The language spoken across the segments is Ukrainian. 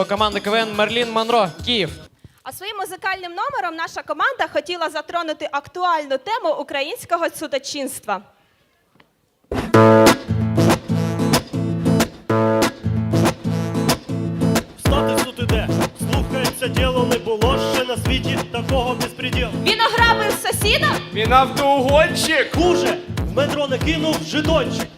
Команда КВН Мерлін Монро, Київ. А своїм музикальним номером наша команда хотіла затронути актуальну тему українського судочинства. Встати суд іде, слухається діло, не було ще на світі такого безпреділу. Він ограбив сусіда? Він автоугонщик! Хуже, в метро не кинув жидончик.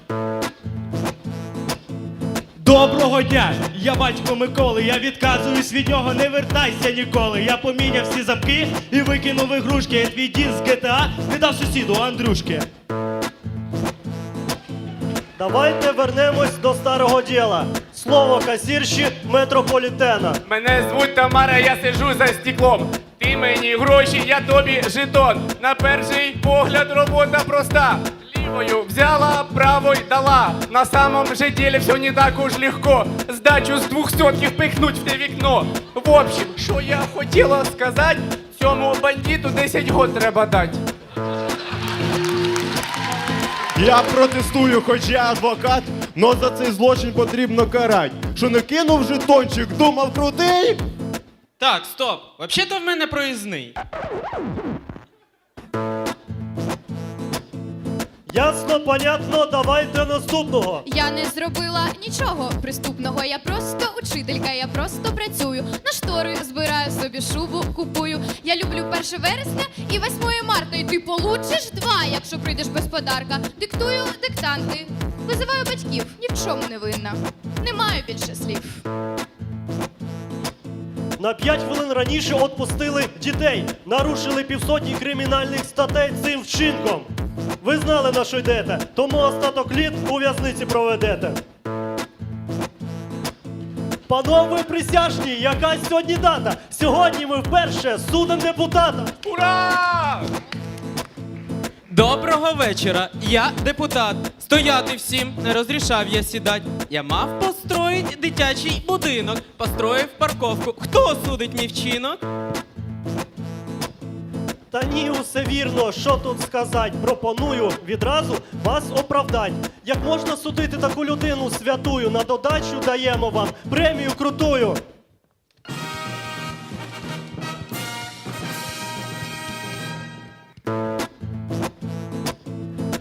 Доброго дня! Я батько Миколи, я відказуюсь від нього, не вертайся ніколи. Я поміняв всі замки і викинув ігрушки. Я твій дід з GTA не дав сусіду Андрюшки. Давайте вернемось до старого діла. Слово касірші метрополітена. Мене звуть Тамара, я сиджу за стеклом. Ти мені гроші, я тобі жетон. На перший погляд робота проста. Лівою взяла, правою дала. На самом же деле все не так уж легко. Здачу з двохсотків пихнуть в те вікно. В общем, що я хотіла сказати, цьому бандиту 10 год треба дати. Я протестую, хоч я адвокат, но за цей злочин потрібно карать. Що не кинув жетончик, думав крутий? Так, стоп. Взагалі-то в мене проїзний. Ясно, понятно, давайте наступного. Я не зробила нічого приступного. Я просто учителька, я просто працюю. На штори збираю собі шубу, купую. Я люблю 1 вересня і 8 марта. І ти получиш два, якщо прийдеш без подарка. Диктую диктанти. Визиваю батьків, ні в чому не винна. Не маю більше слів. На 5 хвилин раніше отпустили дітей, нарушили півсотні кримінальних статей цим вчинком. Ви знали на що йдете, тому остаток літ у в'язниці проведете. Панове присяжні, яка сьогодні дата? Сьогодні ми вперше судом депутата. Ура! Доброго вечора. Я депутат. Стояти всім не розрішав я сідать. Я мав построїть дитячий будинок. Построїв парковку. Хто судить мій вчинок? Та ні, усе вірно, що тут сказать. Пропоную відразу вас оправдать. Як можна судити таку людину святую? На додачу даємо вам премію крутую.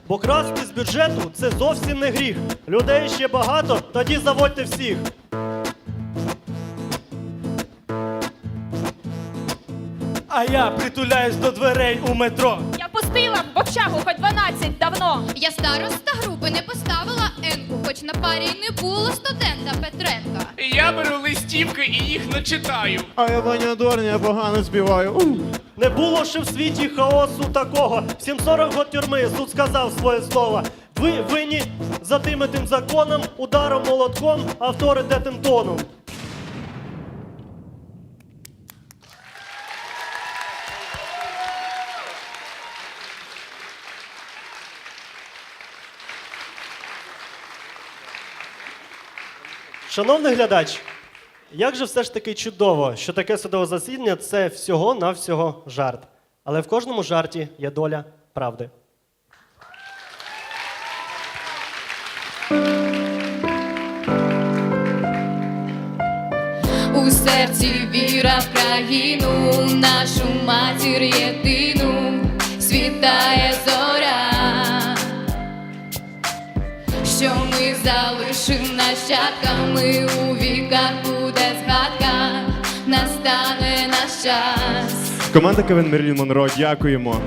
Бо з бюджету це зовсім не гріх. Людей ще багато, тоді заводьте всіх. А я притуляюсь до дверей у метро. Я пустила в общагу хоч 12 давно. Я староста групи не поставила енку, хоч на парі й не було студента Петренка. Я беру листівки і їх не читаю. А я Ваня Дорня, погано співаю. Ух. Не було ще в світі хаосу такого. Всім 40 год тюрми суд сказав своє слово. Ви винні за тим і тим законом, ударом молотком, авторитетним тоном. Шановний глядач, як же все ж таки чудово, що таке судове засідання це всього-навсього жарт. Але в кожному жарті є доля правди. У серці віра в країну, нашу матір єдину, ми залишим нащадками у віках буде згадка, настане наш час. Команда Кевен Мерлін Монро, дякуємо.